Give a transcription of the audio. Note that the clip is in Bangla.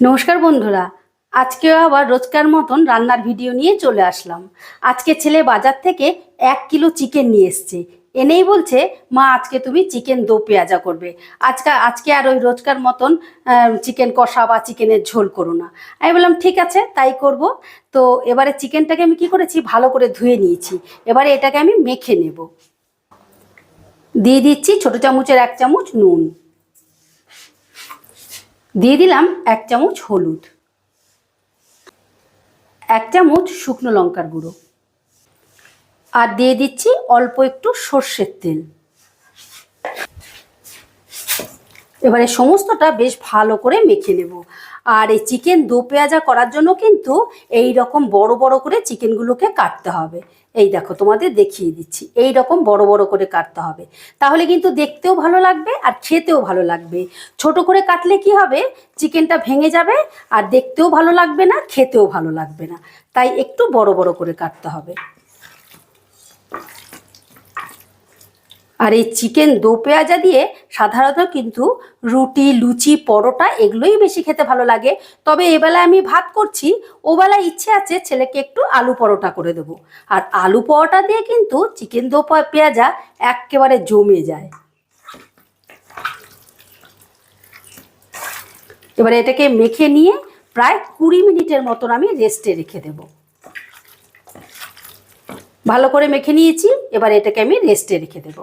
নমস্কার বন্ধুরা, আজকেও আবার রোজকার মতন রান্নার ভিডিও নিয়ে চলে আসলাম। আজকে ছেলে বাজার থেকে এক কিলো চিকেন নিয়ে এসছে। এনেই বলছে, মা, আজকে তুমি চিকেন দো পেঁয়াজা করবে। আজকে আজকে আর ওই রোজকার মতন চিকেন কষা বা চিকেনের ঝোল করো না। আমি বললাম, ঠিক আছে, তাই করব। তো এবারে চিকেনটাকে আমি কি করেছি, ভালো করে ধুয়ে নিয়েছি। এবারে এটাকে আমি মেখে নেব। দিয়ে দিচ্ছি ছোটো চামচের এক চামচ নুন। দিয়ে দিলাম এক চামচ হলুদ, এক চামচ শুকনো লঙ্কার গুঁড়ো, আর দিয়ে দিচ্ছি অল্প একটু সর্ষের তেল। এবারে সমস্তটা বেশ ভালো করে মেখে নেব। আর এই চিকেন দো পেঁয়াজা করার জন্য কিন্তু এই রকম বড় বড় করে চিকেনগুলোকে কাটতে হবে। এই দেখো তোমাদের দেখিয়ে দিচ্ছি, এই রকম বড় বড় করে কাটতে হবে। তাহলে কিন্তু দেখতেও ভালো লাগবে আর খেতেও ভালো লাগবে। ছোট করে কাটলে কি হবে? চিকেনটা ভেঙে যাবে আর দেখতেও ভালো লাগবে না, খেতেও ভালো লাগবে না। তাই একটু বড় বড় করে কাটতে হবে। আর এই চিকেন দো পেঁয়াজা দিয়ে সাধারণত কিন্তু রুটি, লুচি, পরোটা এগুলোই বেশি খেতে ভালো লাগে। তবে এবেলায় আমি ভাত করছি ওবেলায় ইচ্ছে আছে ছেলেকে একটু আলু পরোটা করে দেবো। আর আলু পরোটা দিয়ে কিন্তু চিকেন দো পেঁয়াজা একেবারে জমে যায়। এবারে এটাকে মেখে নিয়ে প্রায় কুড়ি মিনিটের মতন আমি রেস্টে রেখে দেবো। ভালো করে মেখে নিয়েছি এবার এটাকে আমি রেস্টে রেখে দেবো।